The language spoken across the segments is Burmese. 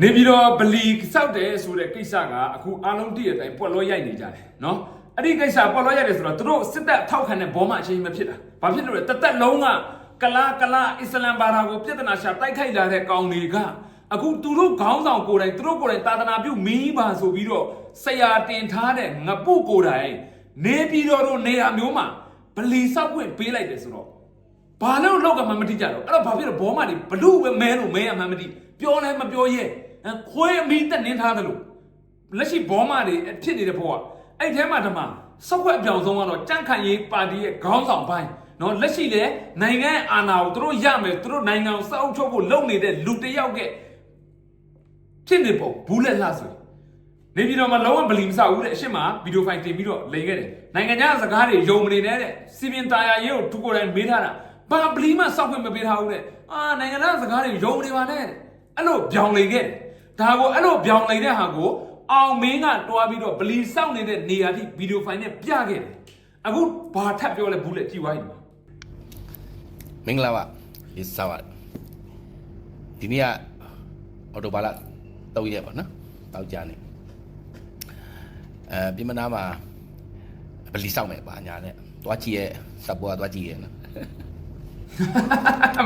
နေပြီးတော့ဗလီစောက်တယ်ဆိုတဲ့ကိစ္စကအခုအားလုံးတည့်ရတဲ့အတိုင်းပွက်လို့ရိုက်နေကြတယ်နော်အဲ့ဒီကိစ္စပွက်လို့ရိုက်တယ်ဆိုတော့သူတို့စစ်တပ်ထောက်ခံတဲ့ဘောမအချင်းမဖြစ်တာဘာဖြစ်လို့လဲတသက်လုံးကကလာကလာအစ္စလမ်ဘာသာကိုပြဿနာရှာတိုက်ခိုက်လာတဲ့ကောင်တွေကအခုသူတို့ခေါင်းဆောင်ကိုယ်တိုင်သူတို့ကိုယ်တိုင်သာသနာပြုမီးပါဆိုပြီးတော့ဆရာတင်ထားတဲ့ငပုကိုယ်တိုင်နေပြီးတော့တို့နေရာမျိုးမှာဗလီစောက်ခွင့်ပေးလိုက်တယ်ဆိုတော့ဘာလို့လောက်ကမှမတိကြတော့အဲ့တော့ဘာဖြစ်လို့ဘောမတွေဘလူပဲမဲလို့မဲရမှမတိပြောလဲမပြောရဲဟမ် ခွေးအမီတက်နင်းထားတယ်လို့လက်ရှိဘောမတွေဖြစ်နေတဲ့ဘောကအဲ့ထဲမှာဓမ္မစောက်ခွက်အပြောင်ဆုံးကတော့ကြန့်ခိုင်ရေးပါတီရဲ့ခေါင်းဆောင်ပိုင်းနော်လက်ရှိလေနိုင်ငံအာဏာကိုသူတို့ရမယ်သူတို့နိုင်ငံကိုစောက်ချုပ်ဖို့လုပ်နေတဲ့လူတစ်ယောက်ကဖြစ်နေပုံဘူးလက်လှဆိုရင်နေပြည်တော်မှာလုံးဝဗလီမဆောက်ဘူးတဲ့အရှင်းမှာဗီဒီယိုဖိုင်တင်ပြီးတော့လိန်ခဲ့တယ်နိုင်ငံခြားစကားတွေယုံမနေနဲ့တဲ့စီပင်တာယာရေးကိုသူကိုယ်တိုင်မေးထားတာဘာဗလီမှစောက်ခွင့်မပေးထားဘူးတဲ့အာနိုင်ငံခြားစကားတွေယုံမနေပါနဲ့တဲ့အဲ့လိုပြောင်းလိန်ခဲ့တယ် ဒါကိုအဲ့လိုပြောင်းလိန်တဲ့ဟာကိုအောင်မင်းကတွားပြီးတော့ဗလီစောက်နေတဲ့နေရာထိဗီဒီယိုဖိုင်နဲ့ပြခဲ့တယ်အခုဘာထပ်ပြောလဲဘူးလေကြည့်သွားရင်မင်္ဂလာပါဒီစားပါဒီနေ့ကအော်တိုဘာလ3ရက်ပါနော်တောက်ကြနေအဲပြင်မနာမှာဗလီဆောင်မယ်ပါညာနဲ့တွားကြည့်ရဲ့စပ်ပေါ်ကတွားကြည့်ရဲ့နော်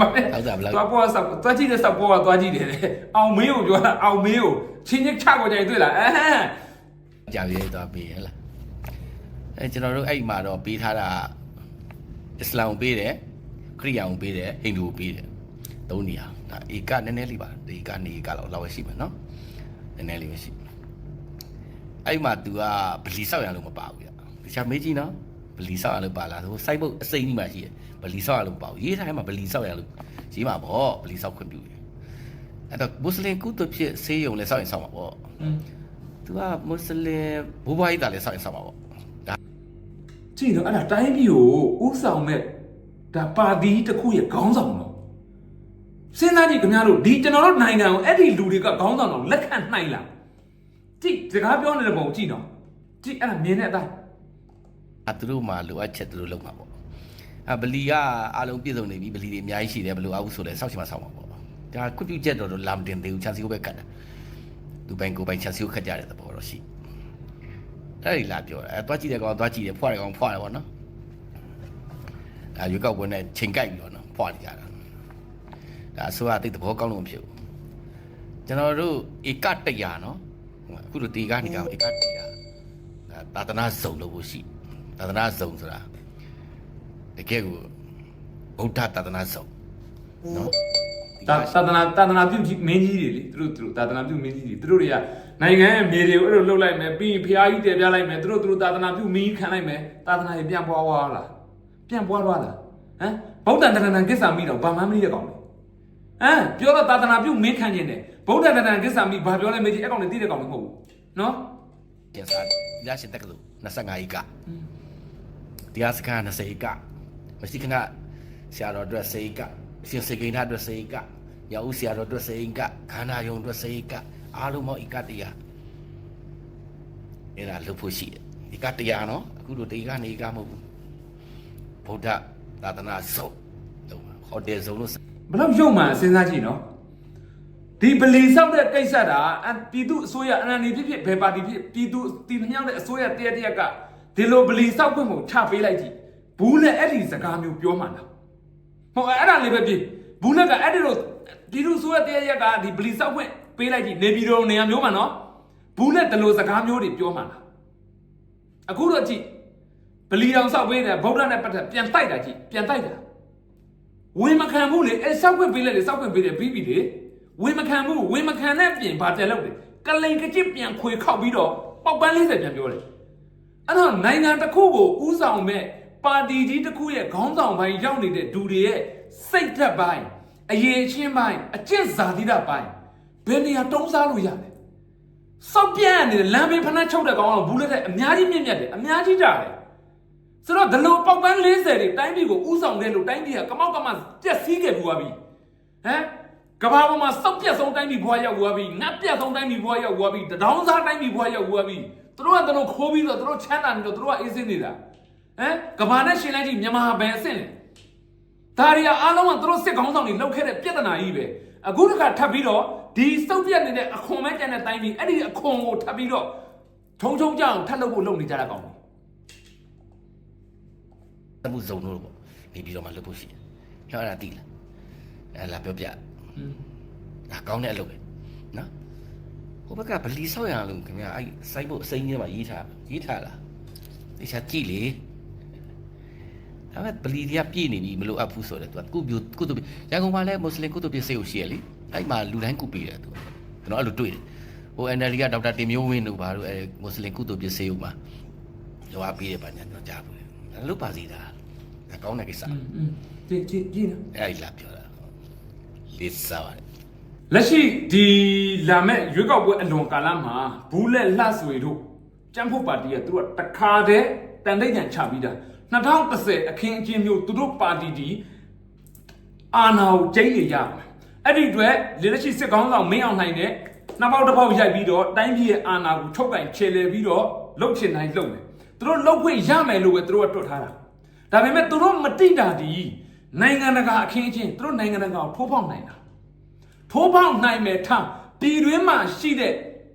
မမေဟုတ်တာဘယ်လောက်သွားပေါ်ဆောက်သွားကြည့်တဲ့ဆောက်ပေါ်ကသွားကြည့်တယ်တဲ့အောင်မင်းကိုပြောတာအောင်မင်းကိုချင်းချင်းချကိုကြိုင်တွေ့လားအဲဟမ်ကြာပြေးသွားပေးဟဲ့လားအဲကျွန်တော်တို့အဲ့မှာတော့ပေးထားတာအစ္စလာမ်ကိုပေးတယ်ခရစ်ယာန်ကိုပေးတယ်ဟိန္ဒူကိုပေးတယ်သုံးနေရာဒါဧကနည်းနည်းလေးပါဒီကနေဧကလောက်လောက်ပဲရှိမယ်နော်နည်းနည်းလေးပဲရှိအဲ့မှာ तू ကဗလီဆောက်ရလို့မပါဘူးကြာတခြားမေးကြည့်နော် ဗလီဆောက်ရလို့ပါလားဆိုစိုက်ဖို့အစိမ့်ကြီးမှရှိတယ်ဗလီဆောက်ရလို့မပါဘူးရေးထားထဲမှာဗလီဆောက်ရလို့ရေးမှာပေါ့ဗလီဆောက်ခွင့်ပြုတယ်အဲ့တော့မွတ်စလင်ကုသဖြစ်ဆေးရုံလဲဆောက်ရင်ဆောက်မှာပေါ့သူကမွတ်စလင်ဘိုးဘွားကြီးတာလည်းဆောက်ရင်ဆောက်ပါပေါ့ဒါကြည့်တော့အဲ့ဒါတိုင်းပြည်ကိုဥဆောင်မဲ့ဒါပါတီတစ်ခုရဲ့ခေါင်းဆောင်တော့စဉ်းစားကြည့်ခင်ဗျားတို့ဒီကျွန်တော်တို့နိုင်ငံကိုအဲ့ဒီလူတွေကခေါင်းဆောင်တော့လက်ခံနိုင်လားကြည့်စကားပြောနေတဲ့ပုံကြည့်တော့ကြည့်အဲ့ဒါမြင်တဲ့အတိုင်း အသူတို့မှလိုအပ်ချက်သူတို့လုပ်မှာပေါ့အဗလီကအားလုံးပြည့်စုံနေပြီဗလီတွေအများကြီးရှိတယ်ဘယ်လိုအားဘူးဆိုလဲဆောက်ချင်မှဆောက်မှာပေါ့ဒါခွင့်ပြုချက်တော့လာမတင်သေးဘူးချန်စီကိုပဲကတ်တာသူပိုင်ကိုပိုင်ချန်စီကိုခတ်ကြတဲ့သဘောတော့ရှိအဲ့ဒီလာပြောတယ်အဲသွားကြည့်တဲ့ကောင်သွားကြည့်တယ်ဖွာတယ်ကောင်ဖွာတယ်ပေါ့နော်အဲရွေးကောက်ပွဲနဲ့ချိန်ကြိုက်ပြီးတော့နော်ဖွာနေကြတာဒါအစိုးရတိတ်သဘောကောင်းလို့မဖြစ်ဘူးကျွန်တော်တို့ဧက100နော်အခုတို့ဒီကနေကဧက100ဒါသာသနာဇုံလို့ဖို့ရှိ သာသနာဇုံဆိုတာတကယ်ကိုဗုဒ္ဓသာသနာဇုံနော်ဒါသာသနာသာသနာပြုကြီးမင်းကြီးတွေလေသူတို့သူတို့သာသနာပြုမင်းကြီးတွေသူတို့တွေကနိုင်ငံရဲ့မြေတွေကိုအဲ့လိုလှုပ်လိုက်မယ်ပြီးရင်ဖျားကြီးတည်ပြလိုက်မယ်သူတို့သူတို့သာသနာပြုမင်းကြီးခံလိုက်မယ်သာသနာတွေပြန်ပွားသွားလားပြန်ပွားသွားလားဟမ်ဗုဒ္ဓတရဏံကိစ္ဆာမိတော့ဘာမှမသိတဲ့ကောင်လေဟမ်ပြောတော့သာသနာပြုမင်းခံခြင်းတယ်ဗုဒ္ဓတရဏံကိစ္ဆာမိဘာပြောလဲမေကြီးအဲ့ကောင်တွေသိတဲ့ကောင်တွေမဟုတ်ဘူးနော်ပြန်စားရရှင်တက္ကသိုလ်25ဧက တရားစခန်း20ဧကမရှိခဏဆရာတော်အတွက်10ဧကရှင်စေကိန်းထားအတွက်10ဧကရဦးဆရာတော်အတွက်10ဧကခန္ဓာယုံအတွက်10ဧကအားလုံးပေါင်းဧက100အဲ့ဒါလုပ်ဖို့ရှိတယ်ဧက100နော်အခုတို့တေကနေဧကမဟုတ်ဘူးဗုဒ္ဓသာသနာဇုံဟိုတယ်ဇုံလို့ဘယ်တော့ရုံမှန်စဉ်းစားကြည့်နော်ဒီဗလီဆောက်တဲ့ကိစ္စတာအပြည်သူအစိုးရအနန္တဖြစ်ဖြစ်ဘယ်ပါတီဖြစ်ပြည်သူတည်မြောက်တဲ့အစိုးရတရက်တရက်က ဒီလိုဗလီဆောက်ခွင့်ကိုချပေးလိုက်ကြည့်ဘူးနဲ့အဲ့ဒီစကားမျိုးပြောမှလားဟိုအဲ့ဒါလေးပဲပြည်ဘူးနဲ့ကအဲ့ဒီလိုပြည်သူအစိုးရတရက်ရက်ကဒီဗလီဆောက်ခွင့်ပေးလိုက်ကြည့်နေပြည်တော်နေရာမျိုးမှာနော်ဘူးနဲ့ဒီလိုစကားမျိုးတွေပြောမှလားအခုတော့ကြည့်ဗလီတော်ဆောက်ပေးတယ်ဗုဒ္ဓနဲ့ပတ်သက်ပြန်တိုက်တာကြည့်ပြန်တိုက်တာဝင်မခံဘူးလေအဲစောက်ခွင့်ပေးလိုက်လေစောက်ခွင့်ပေးတယ်ပြီးပြီလေဝင်မခံဘူးဝင်မခံတဲ့ပြင်ဘာတယ်လို့လေကလိန်ကကြစ်ပြန်ခွေခောက်ပြီးတော့ပေါက်ပန်း40ပြန်ပြောတယ် အဲ့တော့နိုင်ငံတစ်ခုကိုဥဆောင်မဲ့ပါတီကြီးတစ်ခုရဲ့ခေါင်းဆောင်ပိုင်းရောက်နေတဲ့ဒူတွေရဲ့စိတ်ဓာတ်ပိုင်းအရေးအချင်းပိုင်းအကျင့်ဇာတိဓာတ်ပိုင်းဘယ်နေရာတုံးစားလို့ရလဲစောက်ပြန့်နေတဲ့လမ်းဘေးဖနှက်ချုပ်တဲ့ကောင်ကတော့ဘူးလက်တဲ့အများကြီးမြင့်မြတ်တယ်အများကြီးတာတယ်ဆိုတော့ဒီလိုပေါက်ပန်း40တွေတိုင်းပြည်ကိုဥဆောင်ခဲ့လို့တိုင်းပြည်ကကမောက်ကမပြက်စီးခဲ့ဘူးပါပြီဟမ်ကဘာပေါ်မှာစောက်ပြက်ဆုံးတိုင်းပြည်ဘွားရောက်ဘူးပါပြီငတ်ပြက်ဆုံးတိုင်းပြည်ဘွားရောက်ဘူးပါပြီတဒေါင်းစားတိုင်းပြည်ဘွားရောက်ဘူးပါပြီ သူတို့ကသူတို့ခိုးပြီးတော့သူတို့ချမ်းသာနေတော့သူတို့ကအေးစင်းနေတာဟမ်ကဘာနဲ့ရှင်လိုက်ကြည့်မြန်မာဘယ်အဆင့်လဲဒါရီယာအားလုံးကသူတို့စစ်ကောင်းဆောင်တွေလောက်ခဲ့တဲ့ပြဿနာကြီးပဲအခုတခါထပ်ပြီးတော့ဗဒီစုပ်ပြက်နေတဲ့အခွန်မဲကျန်တဲ့တိုင်းပြည်အဲ့ဒီအခွန်ကိုထပ်ပြီးတော့ထုံထုံကြအောင်ထပ်လုပ်ဖို့လုပ်နေကြတာကောင်းတယ်တမှုစုံလို့ပေါ့နေပြီးတော့မှလုပ်ဖို့ရှိတယ်ဟောအဲ့ဒါသိလားအဲ့လာပြောပြဒါကောင်းတဲ့အလုပ်ပဲနော် ဟိုဘက်ကဗလီဆောက်ရအောင်လို့ခင်ဗျာအဲ့စိုက်ဖို့အစိမ်းကြီးမှာရေးထားရေးထားလားတေချာကြည့်လေဒါပေမဲ့ဗလီတွေကပြည့်နေပြီမလို့အပ်ဘူးဆိုတော့ तू ကုပြကုတုရန်ကုန်မှာလည်းမွတ်စလင်ကုတုပြစေကိုရှိရလေအဲ့မှာလူတိုင်းကုပေးတယ် तू ကျွန်တော်အဲ့လိုတွေ့တယ်ဟို NLD ကဒေါက်တာတင်မျိုးဝင်းတို့ဘာလို့အဲမွတ်စလင်ကုတုပြစေကိုမှာလောအားပေးတယ်ပါညာကျွန်တော်ကြားဘူးတယ်လုပ်ပါစီတာဒါကောင်းတဲ့ကိစ္စ อืมကြည့်ကြည့်ကြည့်နော် အဲ့ဒီလာပြောတာလေးစားပါတယ် လက်ရှိဒီလာမဲ့ရွေးကောက်ပွဲအလွန်ကာလမှာဘူးလက်လှဆွေတို့ကျန်းဖို့ပါတီကသူကတခါတည်းတန်တိတ်ညံချပြီးတာ2010အခင်းအကျင်းမျိုးသူတို့ပါတီဒီအာဏာကိုကျိန်းနေရမယ်အဲ့ဒီအတွက်လေလက်ရှိစစ်ကောင်းဆောင်မင်းအောင်နိုင်တဲ့နှစ်ပေါက်တစ်ပေါက်ရိုက်ပြီးတော့တိုင်းပြည်ရဲ့အာဏာကိုထုတ်ကင်ခြေလှယ်ပြီးတော့လှုပ်ချင်တိုင်းလှုပ်မယ်သူတို့လှုပ်ခွင့်ရမယ်လို့ပဲသူတို့ကတွတ်ထားတာဒါပေမဲ့သူတို့မတိတာဒီနိုင်ငံတကာအခင်းအကျင်းသူတို့နိုင်ငံတကာကိုထိုးဖောက်နိုင်တာ ထိုးပေါက်နိုင်မယ်ထားပြည်တွင်းမှာရှိတဲ့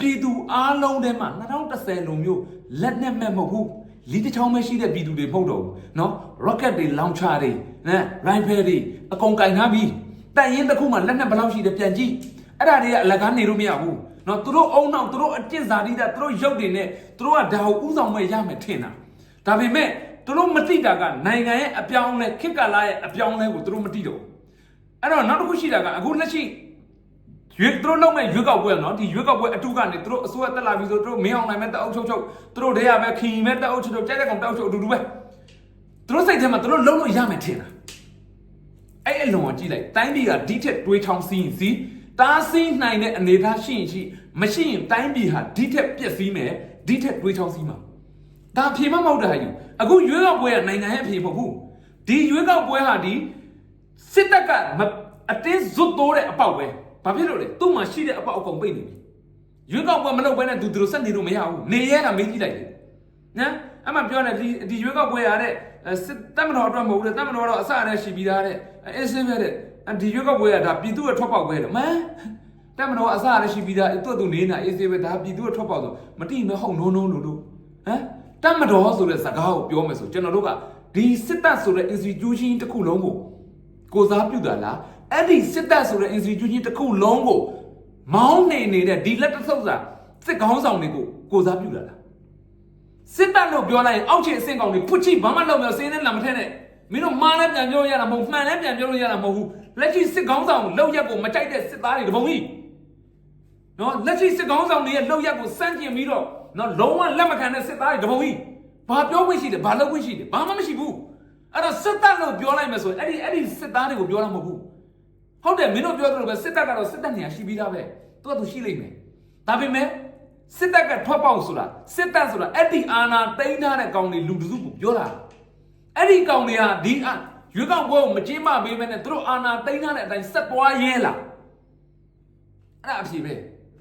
ပြည်သူအားလုံးထဲမှာ2010လိုမျိုးလက်နဲ့မဲ့မဟုတ်ဘူးလီတစ်ချောင်းပဲရှိတဲ့ပြည်သူတွေမဟုတ်တော့ဘူးเนาะ rocket တွေ launcher တွေနဲ rifle တွေအကုန်ကင်ထားပြီးတိုင်ရင်တစ်ခုမှလက်နဲ့ဘယ်လောက်ရှိတယ်ပြန်ကြည့်အဲ့ဒါတွေကအလကားနေလို့မရဘူးเนาะသူတို့အုံနောက်သူတို့အကျင့်စာတိတာသူတို့ရုပ်တွေနဲ့သူတို့ကဒါကိုဥဆောင်မဲ့ရမယ်ထင်တာဒါပေမဲ့သူတို့မတိတာကနိုင်ငံရဲ့အပြောင်းလဲခေတ်ကာလရဲ့အပြောင်းလဲကိုသူတို့မတိတော့ဘူးအဲ့တော့နောက်တစ်ခုရှိတာကအခုလက်ရှိ ရွေးသူတို့လုံးမဲ့ရွေးကောက်ပွဲနော်ဒီရွေးကောက်ပွဲအတုကနေသူတို့အစိုးရတက်လာပြီဆိုသူတို့မင်းအောင်နိုင်မဲ့တအုပ်ချုပ်ချုပ်သူတို့တည်းရပဲခီမဲ့တအုပ်ချုပ်ချုပ်ကြက်ကြက်ကောင်တအုပ်ချုပ်အတူတူပဲသူတို့စိတ်ထဲမှာသူတို့လုံးလို့ရမယ်ထင်တာအဲ့အလုံးကိုကြည့်လိုက်တိုင်းပြည်ကဒီထက်တွေးချောင်းစီးရင်စီးတားဆီးနိုင်တဲ့အနေအထားရှိရင်ရှိမရှိရင်တိုင်းပြည်ဟာဒီထက်ပျက်စီးမယ်ဒီထက်တွေးချောင်းစီးမှာဒါအဖြေမမဟုတ်တာဟာယူအခုရွေးကောက်ပွဲကနိုင်ငံရဲ့အဖြေမဟုတ်ဘူးဒီရွေးကောက်ပွဲဟာဒီစစ်တပ်ကမအတင်းဇွတ်တိုးတဲ့အပေါက်ပဲ ဘာဖြစ်လို့လဲသူ့မှာရှိတဲ့အပေါက်အကုန်ပိတ်နေပြီရွေးကောက်ပွဲမလုပ်ဘဲနဲ့သူတို့ဆက်နေလို့မရဘူးနေရဲတာမေးကြည့်လိုက်လေနော်အမှပြောတယ်ဒီဒီရွေးကောက်ပွဲရတဲ့စစ်တပ်မတော်အတွက်မဟုတ်ဘူးလေတပ်မတော်တော့အစနဲ့ရှိပြီးသားတဲ့အေးစင်းပဲတဲ့ဒီရွေးကောက်ပွဲကဒါပြည်သူ့ရဲ့ထွက်ပေါက်ပဲတဲ့မန်တပ်မတော်အစနဲ့ရှိပြီးသားသူ့သူနေနာအေးစင်းပဲဒါပြည်သူ့ရဲ့ထွက်ပေါက်ဆိုမတိမဟုတ်နိုးနိုးလို့လို့ဟမ်တပ်မတော်ဆိုတဲ့စကားကိုပြောမယ်ဆိုကျွန်တော်တို့ကဒီစစ်တပ်ဆိုတဲ့ institution တစ်ခုလုံးကိုကိုစားပြုတာလား အဲ့ဒီစစ်တပ်ဆိုတဲ့ institution တစ်ခုလုံးကိုမောင်းနေနေတဲ့ဒီလက်တစ်ဆုပ်စာစစ်ကောင်းဆောင်တွေကိုကိုစားပြုတာလားစစ်တပ်လို့ပြောလိုက်ရင်အောက်ခြေအဆင့်ကောင်တွေဖွချိဘာမှလုပ်မရစင်းနဲ့လာမထဲနဲ့မင်းတို့မားလည်းပြန်ပြောလို့ရတာမဟုတ်မှန်လည်းပြန်ပြောလို့ရတာမဟုတ်ဘူးလက်ရှိစစ်ကောင်းဆောင်လောက်ရက်ကိုမကြိုက်တဲ့စစ်သားတွေတပုံကြီးနော်လက်ရှိစစ်ကောင်းဆောင်တွေရဲ့လောက်ရက်ကိုစန့်ကျင်ပြီးတော့နော်လုံးဝလက်မခံတဲ့စစ်သားတွေတပုံကြီးဘာပြောခွင့်ရှိတယ်ဘာလုပ်ခွင့်ရှိတယ်ဘာမှမရှိဘူးအဲ့တော့စစ်တပ်လို့ပြောလိုက်မယ်ဆိုရင်အဲ့ဒီအဲ့ဒီစစ်သားတွေကိုပြောတာမဟုတ်ဘူး ဟုတ်တယ်မင်းတို့ပြောသလိုပဲစစ်တပ်ကတော့စစ်တပ်နေရာရှိပြီးသားပဲသူကသူရှိလိမ့်မယ်ဒါပေမဲ့စစ်တပ်ကထွက်ပေါက်ဆိုတာစစ်တပ်ဆိုတာအဲ့ဒီအာဏာတိန်းထားတဲ့ကောင်တွေလူတစုကိုပြောတာအဲ့ဒီကောင်တွေဟာဒီအရွေးကောက်ပွဲကိုမကျင်းပပေးမဲနဲ့သူတို့အာဏာတိန်းထားတဲ့အတိုင်းဆက်သွားရဲလားအဲ့ဒါအဖြစ်ပဲ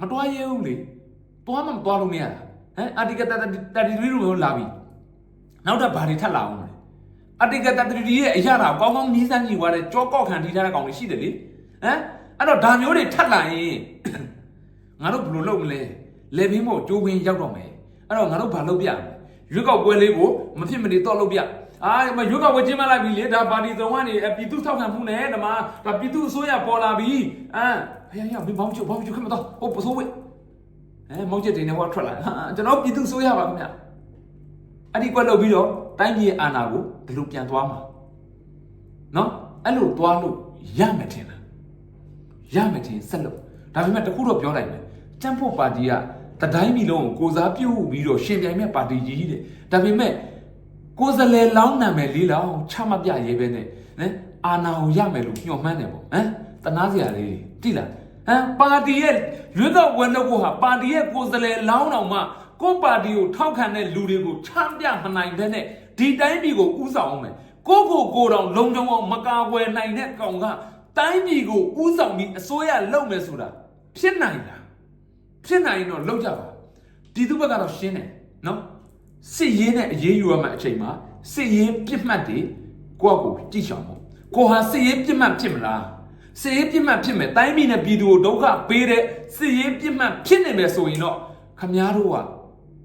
မတွားရဲဘူးလေတွားမှမတွားလို့မရတာဟမ်အာတီကတတ33လို့လာပြီနောက်တော့ဘာတွေထပ်လာအောင်လဲ အတ္တကတတရီရဲ့အရာတာကောင်းကောင်းနီးစမ်းကြည့်သွားတဲ့ကြောကောက်ခံထိထားတဲ့ကောင်တွေရှိတယ်လေဟမ်အဲ့တော့ဒါမျိုးတွေထပ်လာရင်ငါတို့ဘယ်လိုလုပ်မလဲလေဘင်းမို့ကျိုးခွင်းရောက်တော့မယ်အဲ့တော့ငါတို့ဘာလုပ်ပြမလဲရွေးကောက်ပွဲလေးကိုမဖြစ်မနေတော့လုပ်ပြအာမရွေးကောက်ပွဲကျင်းပလိုက်ပြီလေဒါပါတီသုံးကနေပြည်သူထောက်ခံမှုနဲ့ဓမ္မဒါပြည်သူအစိုးရပေါ်လာပြီအမ်ဟဲ့ဟဲ့မင်းဘောင်းချုပ်ဘောင်းချုပ်ခမတော့ဟိုပစိုးဝဲအဲမောင်ချက်တင်နေဟောထွက်လာဟာကျွန်တော်ပြည်သူအစိုးရပါခင်ဗျ အဲ့ဒီကွက်လုပ်ပြီးတော့တိုင်းပြည်ရဲ့အာဏာကိုဒီလိုပြန်သွားမှာနော်အဲ့လိုသွားလို့ရမယ်ထင်လားရမယ်ထင်ဆက်လို့ဒါပေမဲ့တခုတော့ပြောလိုက်မယ်တမ်ဖို့ပါတီကတတိုင်းပြည်လုံးကိုကိုစားပြုတ်ပြီးတော့ရှင်ပြိုင်မဲ့ပါတီကြီးတဲ့ဒါပေမဲ့ကိုယ်စလဲလောင်းနာမယ်လေးလောင်းချမပြရဲပဲနဲ့နော်အာဏာကိုရမယ်လို့ညှော်မှန်းတယ်ပေါ့ဟမ်တနာစရာလေးတိလားဟမ်ပါတီရဲ့ရွေးကောက်ပွဲလုပ်ဖို့ဟာပါတီရဲ့ကိုယ်စလဲလောင်းတော်မှ ကိုယ့်ပါတီကိုထောက်ခံတဲ့လူတွေကိုချမ်းပြမနိုင်တဲ့နဲ့ဒီတိုင်းပြည်ကိုဥဆောင်အောင်မယ်ကိုယ့်ကိုယ်ကိုယ်တော်လုံခြုံအောင်မကာကွယ်နိုင်တဲ့ကောင်ကတိုင်းပြည်ကိုဥဆောင်ပြီးအစိုးရလုပ်မယ်ဆိုတာဖြစ်နိုင်လားဖြစ်နိုင်ရင်တော့လုပ်ကြပါပြည်သူဘက်ကတော့ရှင်းတယ်နော်စစ်ရေးနဲ့အရေးယူရမယ့်အချိန်မှာစစ်ရေးပြစ်မှတ်တွေကိုယ့်ကိုကြည့်ရှောင်ဖို့ကိုဟာစစ်ရေးပြစ်မှတ်ဖြစ်မလားစစ်ရေးပြစ်မှတ်ဖြစ်မယ်တိုင်းပြည်နဲ့ပြည်သူကိုဒုက္ခပေးတဲ့စစ်ရေးပြစ်မှတ်ဖြစ်နေမယ်ဆိုရင်တော့ခမားတို့က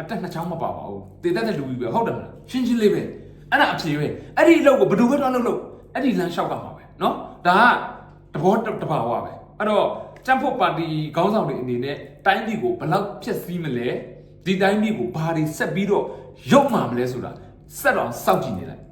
အတက်နှစ်ချောင်းမပါပါဘူးတေတက်တဲ့လူကြီးပဲဟုတ်တယ်မလားရှင်းရှင်းလေးပဲအဲ့ဒါအဖြေပဲအဲ့ဒီအလုပ်ကိုဘယ်သူပဲတော့လုပ်လို့အဲ့ဒီလမ်းလျှောက်ကမှာပဲเนาะဒါကတဘောတဘာဝပဲအဲ့တော့ကျန်းဖို့ပါတီခေါင်းဆောင်တွေအနေနဲ့တိုင်းပြည်ကိုဘယ်လောက်ဖျက်ဆီးမလဲဒီတိုင်းပြည်ကိုဘာတွေဆက်ပြီးတော့ရုပ်မှာမလဲဆိုတာဆက်တော့စောင့်ကြည့်နေလိုက်